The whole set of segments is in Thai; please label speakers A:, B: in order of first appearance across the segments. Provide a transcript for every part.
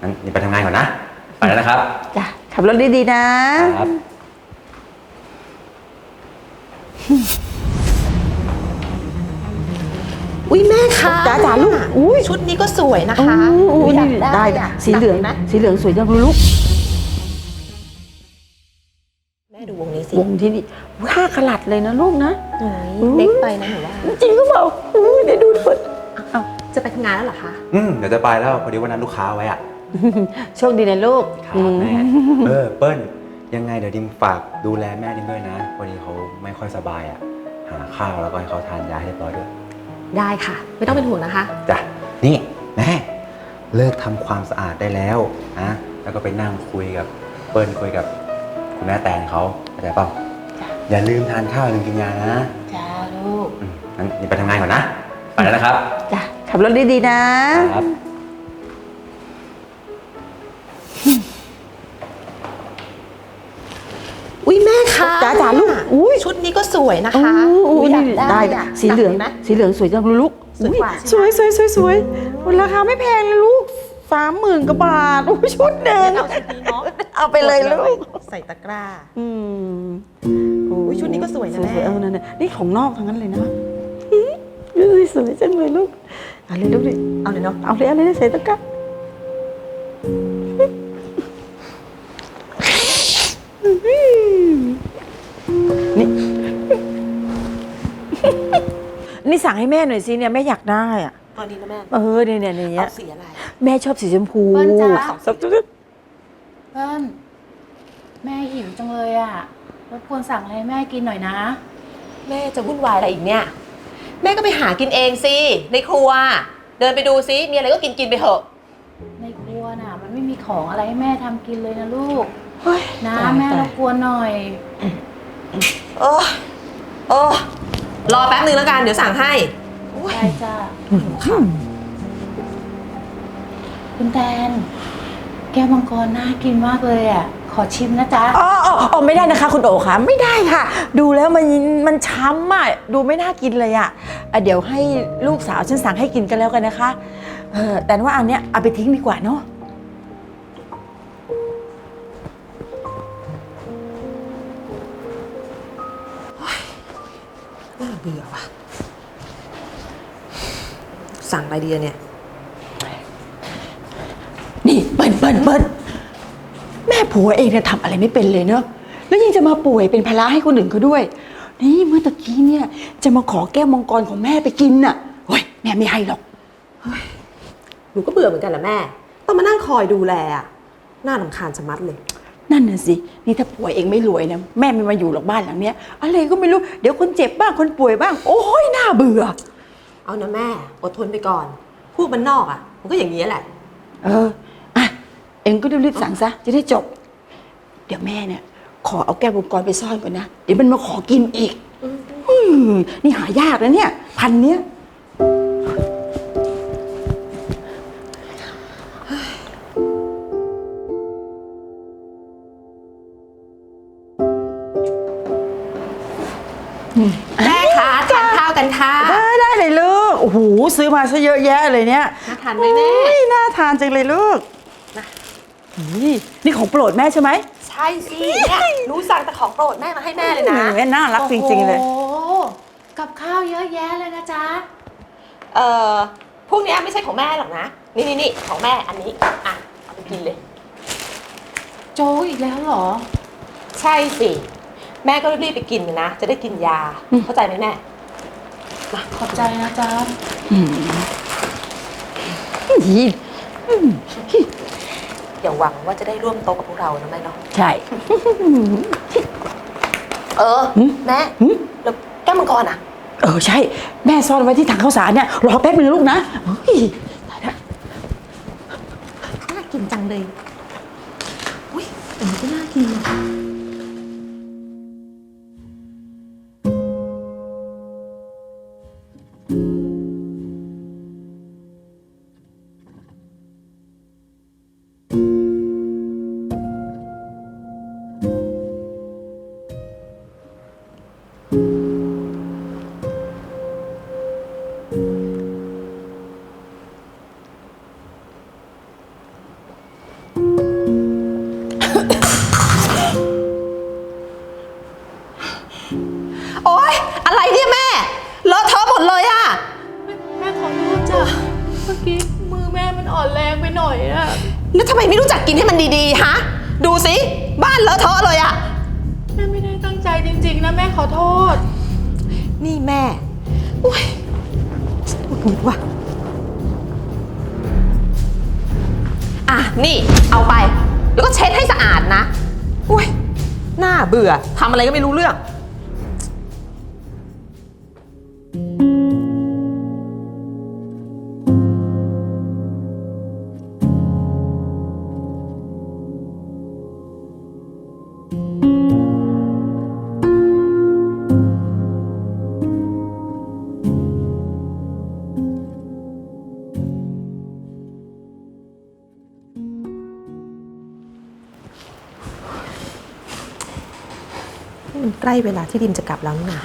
A: งั้นนี่ไปทำงานก่อนนะ ไปแล้วนะครับ
B: จ้ะขับรถดีๆนะ
A: ครับ
C: อุ้ยแม่คะ
B: จ๋าจ๋าลูกอุ้ย
C: ชุดนี้ก็สวยนะ
B: โอ้
C: คะ
B: โห
C: อยาก
B: นี่
C: ได้
B: ได้
C: อะ
B: สีเหลือง
C: นะ
B: สีเหลืองสวยจังเลยลูก
C: แม่ดูวงนี้สิ
B: วงที่นี่ห้ากะลัดเลยนะลูกนะ
C: โอ้ยเล็กไปนะหนูว่า
B: จริงหรือเปล่าอุ้ยเดี๋ยวดูเปิดเอา
C: จะไปทำงานแล้วเหรอคะ
A: อืม เดี๋ยวจะไปแล้ว พอดีวันนั้นลูกค้าไว้อะ
B: โชคดีนะลูก
A: ครับแม่เออเปิ้ลยังไงเดี๋ยวดิมฝากดูแลแม่ดิมด้วยนะพอดีเขาไม่ค่อยสบายอะหาข้าวแล้วก็ให้เขาทานยาให้เรียบร้อยด้วย
C: ได้ค่ะ ไม่ต้องเป็นห่วงนะคะ
A: จ้ะ นี่แม่เลิกทำความสะอาดได้แล้วนะแล้วก็ไปนั่งคุยกับเปิ้ลคุยกับคุณแม่แตนเขาเข้าใจเปล่าอย่าลืมทานข้าวลืมกินยานะ
B: จ้าลูก
A: อืมงั้นนี่ไปทำงานก่อนนะไปแล้วนะครับ
B: จ้ะ ขับรถดีๆนะ
A: ครับ
C: คะ
B: จ๋าจ๋าลูกอุ้ย
C: ชุดนี้ก็สวยนะ
B: โอ้
C: คะ
B: โห
C: ยาก
B: นี่
C: ได้
B: ได้
C: อะ
B: สีเหลือง
C: นะ
B: สีเหลืองสวยจังเลยลูก
C: สวยกว่า
B: สวยสวยสวยสวยราคาไม่แพงเลยลูกสามหมื่นกว่าบาทโอ้ยชุดหนึ่ง
C: เอาชุดนี้เนาะ
B: เอาไปเลยลูก
C: ใส่ตะกร้า
B: อืม
C: อุ๊ยชุดนี้ก็สวยนะแม่
B: เออนั่นน่ะนี่ของนอกทั้งนั้นเลยนะอุ้ยสวยจังเลยลูกเอาเลยลูกดิ
C: เอาเลยเนาะ
B: เอาเลยเอาเลยใส่ตะกร้า นี่สั่งให้แม่หน่อยสิเนี่ยแม่อยากได้อะ
C: ตอนนี้นะแม่
B: เออเนี่ยเนี่ยเนี่ย
C: เอาสีอะไร
B: แม่ชอบสีชมพู
D: เปิ้ลจ๊ะ
B: สับจุ๊ด
D: เปิ้ลแม่หิวจังเลยอะรบกวนสั่งอะไรให้แม่กินหน่อยนะ
C: แม่จะวุ่นวายอะไรอีกเนี่ย แม่ก็ไปหากินเองสิในครัว เดินไปดูซิมีอะไรก็กินกินไปเถอะ
D: ในครัวน่ะ มันไม่มีของอะไรให้แม่ทำกินเลยนะลูก
B: เฮ้ย
D: นะ
B: ตาย
D: แม่
B: ตาย
D: รบกวนหน่อย
C: โอ้โอ้ รอแป๊บนึงแล้วกันเดี๋ยวสั่งให้
D: ได้จ้าคุณแตน แก้วมังกรน่ากินมากเลยอะขอชิมนะจ๊ะ
B: อ๋ออ๋ออ๋อไม่ได้นะคะ คุณโอค่ะ ไม่ได้ค่ะ ดูแล้วมันมันช้ำอะดูไม่น่ากินเลยอะอะเดี๋ยวให้ลูกสาวฉันสั่งให้กินกันแล้วกันนะคะเออแต่ว่าอันเนี้ยเอาไปทิ้งดีกว่าเนาะ
C: สั่งอะไรดีอะเนี่ย
B: นี่เปิ้ลเปิ้ลเปิ้ลแม่ผัวเองเนี่ยทำอะไรไม่เป็นเลยเนาะแล้วยังจะมาป่วยเป็นภาระให้คนอื่นเขาด้วย นี่เมื่อตะกี้เนี่ย จะมาขอแก้วมังกรของแม่ไปกินน่ะเฮ้ยแม่ไม่ให้หรอก
C: หนูก็เบื่อเหมือนกันแหละแม่ ต้องมานั่งคอยดูแลอะน่าลำคาญชะมัดเลย
B: นั่นน่ะสิ นี่ถ้าป่วยเองไม่รวยนะแม่ไม่มาอยู่หรอกบ้านหลังเนี้ยอะไรก็ไม่รู้ เดี๋ยวคนเจ็บบ้างคนป่วยบ้าง โอ้ยน่าเบื่อ
C: เอานะแม่ อดทนไปก่อนพวกมันนอกอะมันก็อย่างนี้แหละ
B: เอออะเองก็รีบๆสั่งซะจะได้จบ เดี๋ยวแม่เนี่ย ขอเอาแก้วบุกรไปซ่อนก่อนนะ เดี๋ยวมันมาขอกินอีกอืมนี่หายากนะเนี่ย พันเนี้ย มาซะเยอะแยะเลยเนี่ย
C: น่าทานไหมแม่
B: โอ้ยน่าทานจังเลยลูกนี่นี่ของโปรดแม่ใช่ไหม
C: ใช่สิเนี่ยหนูสั่งแต่ของโปรดแม่มาให้แม่เลยนะ
B: แม่น่ารักจริงๆเลย
D: โอ้โหกับข้าวเยอะแยะเลยนะจ๊ะ
C: เอ่อพวกเนี้ยไม่ใช่ของแม่หรอกนะ นี่นี่นี่ของแม่อันนี้อะเอาไปกินเลย
D: โจ๊กอีกแล้วเหรอ
C: ใช่สิ แม่ก็รีบๆไปกินนะ จะได้กินยา เข้าใจไหมแม่
D: ขอบใจนะจ๊ะ
B: นี่
C: อย่าหวังว่าจะได้ร่วมโต๊ะกับพวกเรานะแม่เนาะ
B: ใช่
C: เออ
B: หืม
C: แม่
B: หืม
C: แล้วแก้วมังกรอะ
B: เออใช่ แม่ซ่อนไว้ที่ถังข้าวสารเนี่ยรอแป๊บนึงนะลูกนะเฮ้ยตายละ
C: น่ากินจังเลยอุ้ยแต่มันก็น่ากินานเลอะเทอะเลยอะ
D: แม่ไม่ได้ตั้งใจจริงๆนะแม่ขอโทษ
C: นี่แม่อุ้ยปวดหัวว่ะอะนี่เอาไป แล้วก็เช็ดให้สะอาดนะ อุ้ยน่าเบื่อทำอะไรก็ไม่รู้เรื่อง มันใกล้เวลาที่ดิมจะกลับแล้วนี่นะ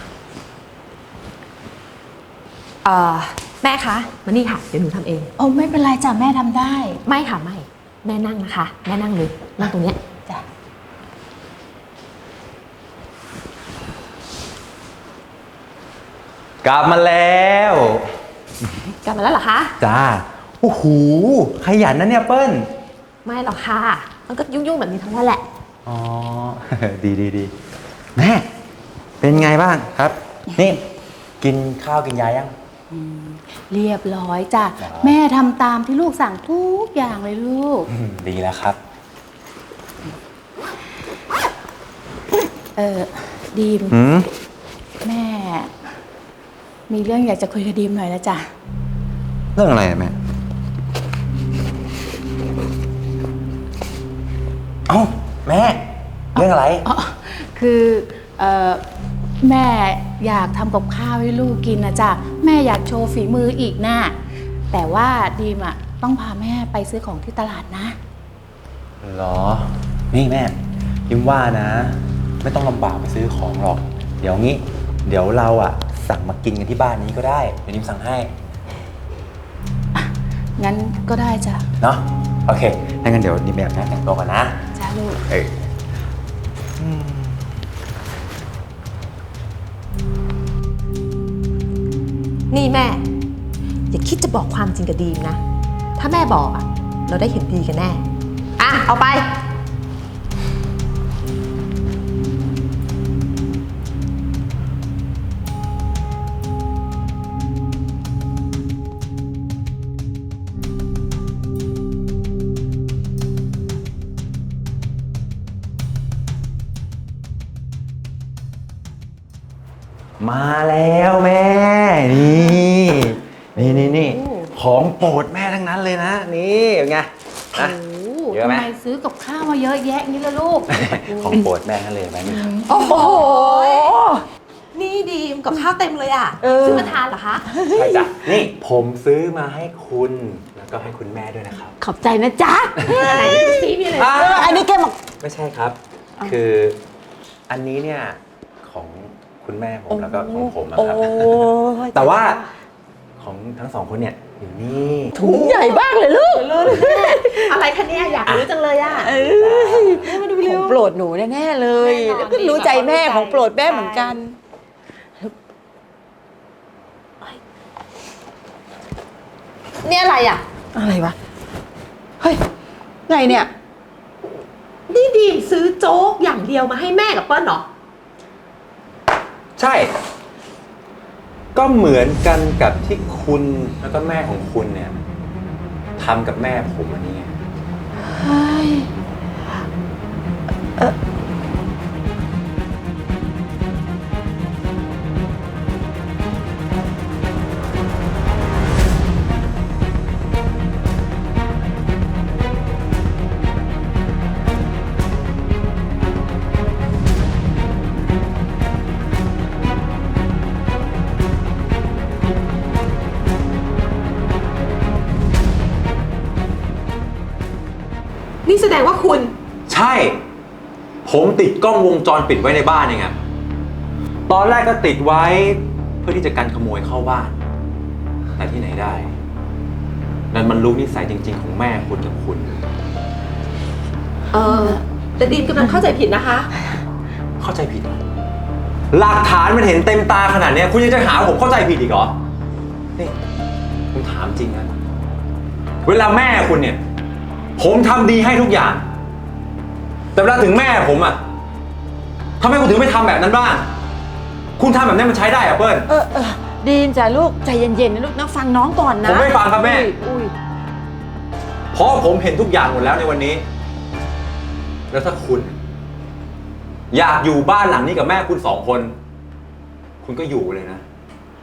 C: เอ่อแม่คะมานี่ค่ะ เดี๋ยวหนูทำเอง
D: โอ้ไม่เป็นไรจ้ะแม่ทำได้
C: ไม่ค่ะไม่ แม่นั่งนะคะ แม่นั่งเลยนั่งตรงเนี้ย
D: จ้ะ
A: กลับมาแล้ว
C: กลับมาแล้วเหรอคะ
A: จ้า โอ้โห ขยันนะเนี่ยเปิ้ล
C: ไม่หรอกค่ะ มันก็ยุ่งๆแบบนี้ทั้งนั้นแหละ
A: อ๋อ ดีดีดี แม่เป็นไงบ้างครับ นี่กินข้าวกินยายัง
D: เรียบร้อยจ้ะ
A: จ้ะ
D: แม่ทำตามที่ลูกสั่งทุกอย่างเลยลูก
A: อืมดีแล้วครับ
D: เออดีม
A: หืม
D: แม่ มีเรื่องอยากจะคุยกับดีมหน่อยนะจ๊ะ
A: เรื่องอะไรอะแม่เอ้าแม่ เรื่องอะไร
D: อ๋อ คือเออแม่อยากทำกับข้าวให้ลูกกินนะจ๊ะแม่อยากโชว์ฝีมืออีกนะแต่ว่าดีมอะต้องพาแม่ไปซื้อของที่ตลาดนะ
A: เหรอ นี่แม่ยิมว่านะ ไม่ต้องลำบากไปซื้อของหรอก เดี๋ยวงี้ เดี๋ยวเราอะสั่งมากินกันที่บ้านนี้ก็ได้ เดี๋ยวนิมสั่งให้
D: งั้นก็ได้จ้ะ
A: เนาะโอเคถ้างั้นเดี๋ยวนิมแบบนะแต่งตัวก่อนนะ
D: จ้าลูก
A: เออ
C: นี่แม่ อย่าคิดจะบอกความจริงกับดีมนะ ถ้าแม่บอกอะเราได้เห็นดีกันแน่ อะ เอาไป
A: มาแล้วแม่ นี่นี่นี่นี่
C: โอ้
A: ของโปรดแม่ทั้งนั้นเลยนะ นี่เป็นไงนะ เยอะไหม
D: ทำไมซื้อกับข้าวมาเยอะแยะนี่ละลูก
A: ของโปรดแม่ทั้งนั้นเลยแม่นี่
C: โอ้โห นี่ดีมกับข้าวเต็มเลยอะ
B: เออ
C: ซื้อมาทานเหรอคะ
A: ใช่จ้ะนี่ผมซื้อมาให้คุณแล้วก็ให้คุณแม่ด้วยนะครับ
B: ขอบใจนะจ๊ะ
C: ไหนดูซิมีอะไร
A: อ่า
B: เอออันนี้แกบอก
A: ไม่ใช่ครับ คืออันนี้เนี่ยของคุณแม่ผมแล้วก็ของผมนะ
B: โอ้
A: ครับ
B: ย
A: แต่ว่า ของทั้งสองคนเนี่ยอยู่นี่
B: ถุงใหญ่บ้างเลยลูก
C: อะไรคะเนี่ยอยากรู้จังเลยอะ
B: เออของโปรดหนูแน่ๆเลย
C: แน่นอน
B: แล้วก็รู้ใจแม่ของโปรดแม่เหมือนกัน
C: เนี่ยอะไรอะ
B: อะไรวะ เฮ้ยไงเนี่ย
C: นี่ดีมซื้อโจ๊กอย่างเดียวมาให้แม่กับเปิ้ลเหรอ
A: ใช่ ก็เหมือนกันกับที่คุณแล้วก็แม่ของคุณเนี่ยทำกับแม่ผมอันนี้ไง
B: เฮ้ย
C: ดงว่าคุณ
A: ใช่ ผมติดกล้องวงจรปิดไว้ในบ้านเองอะตอนแรกก็ติดไว้เพื่อที่จะกันขโมยเข้าบ้าน แต่ที่ไหนได้ นั่นมันรู้นิสัยจริง ๆ ของแม่คุณกับคุณ
C: เออแต่ดีมกำลังเข้าใจผิดนะคะ
A: เข้าใจผิดเหรอหลักฐานมันเห็นเต็มตาขนาดเนี้ยคุณยังจะหาว่าผมเข้าใจผิดอีกเหรอนี่คุณถามจริงนะเวลาแม่คุณเนี่ย ผมทำดีให้ทุกอย่าง แต่เวลาถึงแม่ผมอะทำไมคุณถึงไม่ทำแบบนั้นบ้าง คุณทำแบบนี้มันใช้ได้เหรอะเปิ้ล
B: เออเออดีมจ้ะลูกใจเย็นๆนะลูกนะฟังน้องก่อนนะ
A: ผมไม่ฟังครับแม่
B: อุ้ยอุ้ย
A: เพราะผมเห็นทุกอย่างหมดแล้วในวันนี้ แล้วถ้าคุณ อยากอยู่บ้านหลังนี้กับแม่คุณสองคน คุณก็อยู่เลยนะ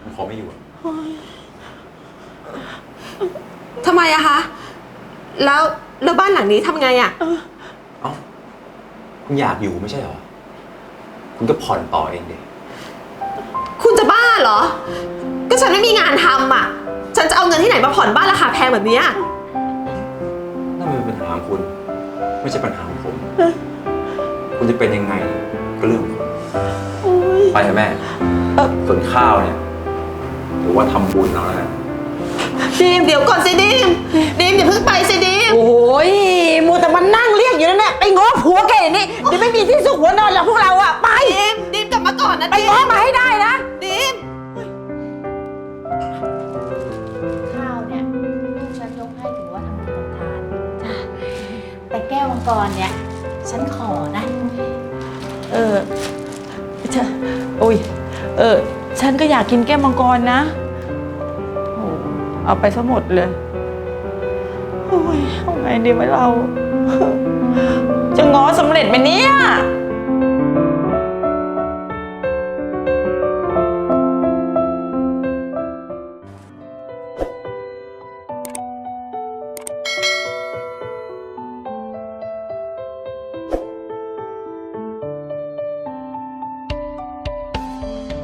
A: ผมขอไม่อยู่อะ
C: ทำไมอะคะ แล้ว แล้วบ้านหลังนี้ทำไงอะ
A: เอ้าคุณอยากอยู่ไม่ใช่เหรอ คุณก็ผ่อนต่อเองดิ
C: คุณจะบ้าเหรอ ก็ฉันไม่มีงานทำอะฉันจะเอาเงินที่ไหนมาผ่อนบ้านราคาแพงแบบเนี้ย
A: นั่นมันเป็นปัญหาของคุณ ไม่ใช่ปัญหาของผม คุณจะเป็นยังไงก็เรื่องของคุณไปเถอะแม่ ส่วนข้าวเนี่ยหรือว่าทำบุญเอาแล้วกัน
C: ดีมเดี๋ยวก่อนสิดีมดีมอย่าเพิ่งไปสิดีม
B: โอ้ยมัวแต่มันนั่งเรียกอยู่นั่นแหละไปง้อผัวแกอย่างนี้เดี๋ยวไม่มีที่สุขหัวนอนแล้วพวกเราอะไป
C: ดีมดีมกลับมาก่อนนะ
B: ไป
C: ดี
B: ง้อ
C: ม
B: มาให้ได้นะ
C: ดีม
D: ข้าวเนี่ยลูกฉันยกให้ถือว่าทำบุญทำทานจ้ะแต่แก้วมังกรเนี่ย ฉันขอนะ
B: เออเชะโอ้ย เออ ฉันก็อยากกินแก้วมังกรนะโอ้ เอาไปซะหมดเลยโอ้ยเอาไงดีไหมเรา จะง้อสำเร็จไหมเนี่ย